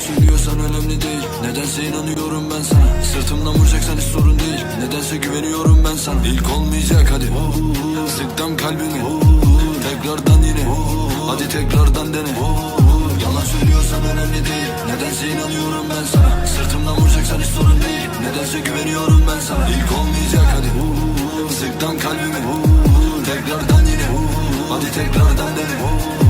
söylüyorsan önemli değil. Nedense inanıyorum ben sana. Sırtımdan vuracaksan hiç sorun değil. Nedense güveniyorum ben sana. İlk olmayacak hadi. Sıktım kalbimi Tekrardan yine. Hadi tekrardan dene. Yalan söylüyorsan önemli değil. Nedense inanıyorum ben sana. Sırtımdan vuracaksan hiç sorun değil. Nedense güveniyorum ben sana. İlk olmayacak hadi. Sıktım kalbimi. Tekrardan yine. Hadi tekrardan dene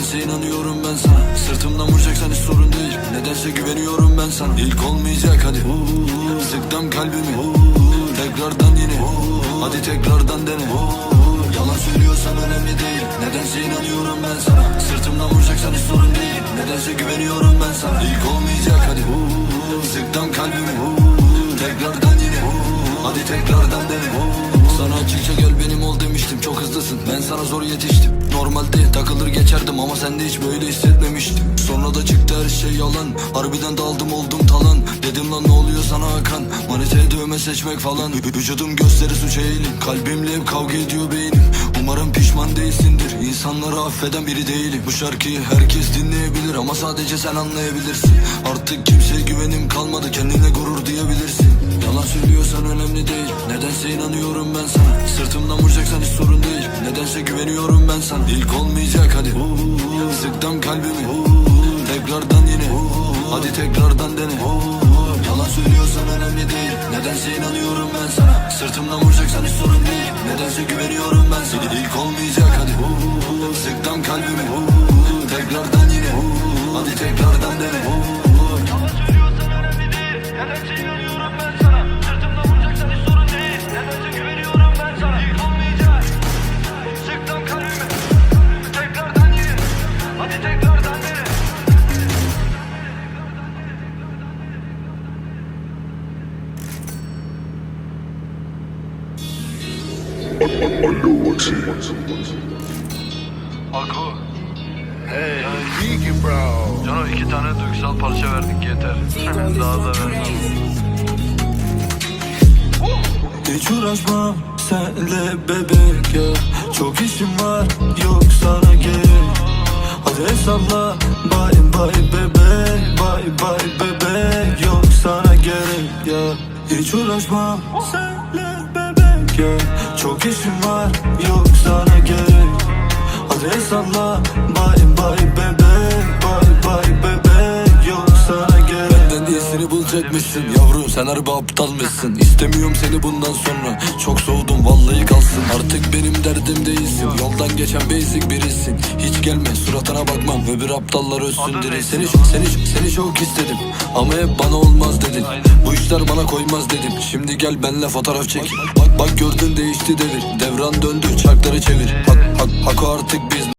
Nedense inanıyorum ben sana. Sırtımdan vuracaksan hiç sorun değil. Nedense güveniyorum ben sana. İlk olmayacak hadi. Sıktım kalbimi. Tekrardan yine. Hadi tekrardan dene. Yalan söylüyorsan önemli değil. Nedense inanıyorum ben sana. Sırtımdan vuracaksan hiç sorun değil. Nedense güveniyorum ben sana. İlk olmayacak hadi. Sıktım kalbimi. Tekrardan yine. Hadi tekrardan dene sana zor yetiştim. Normalde takılır geçerdim ama sende hiç böyle hissetmemiştim. Sonra da çıktı her şey yalan. Harbiden daldım oldum talan. Dedim lan ne oluyor sana Hakan? Maniteye dövme seçmek falan. Vü- Vücudum gösteri suç eğilim Kalbimle hep kavga ediyor beynim Pişman değilsindir. İnsanları affeden biri değilim. Bu şarkıyı herkes dinleyebilir Ama sadece sen anlayabilirsin. Artık kimseye güvenim kalmadı. Kendine gurur duyabilirsin. Yalan söylüyorsan önemli değil. Nedense inanıyorum ben sana. Sırtımdan vuracaksan hiç sorun değil. Nedense güveniyorum ben sana. İlk olmayacak hadi. Sıktım kalbimi. Tekrardan yine. Hadi tekrardan dene söylüyorsan önemli değil Nedense inanıyorum ben sana Sırtımdan vuracaksan hiç sorun değil Nedense güveniyorum ben sana İlk olmayacak hadi Sıktım kalbimi Tekrardan Ako Hey, Biggie bro. Cano iki tane duygusal parça verdik yeter. Daha da vermem. Hiç uğraşmam senle bebek ya. Çok işim var yok sana gerek Hadi salla bye bye bebek Bye bye bebek. Yok sana gerek ya. Hiç uğraşmam senle ya Çok işim var yok sana gerek. Hadi salla bye bye bulacakmışsın yavrum sen harbi aptalmışsın İstemiyorum seni bundan sonra. Çok soğudum vallahi kalsın. Artık benim derdim değilsin. Yoldan geçen basic birisin. Hiç gelme suratına bakmam. Öbür aptallar ölsün diri Seni, seni, seni çok istedim. Ama hep bana olmaz dedin. Bu işler bana koymaz dedim Şimdi gel benle fotoğraf çek. Bak bak gördün değişti devir Devran döndü çarkları çevir. Hak, hak, hak artık biz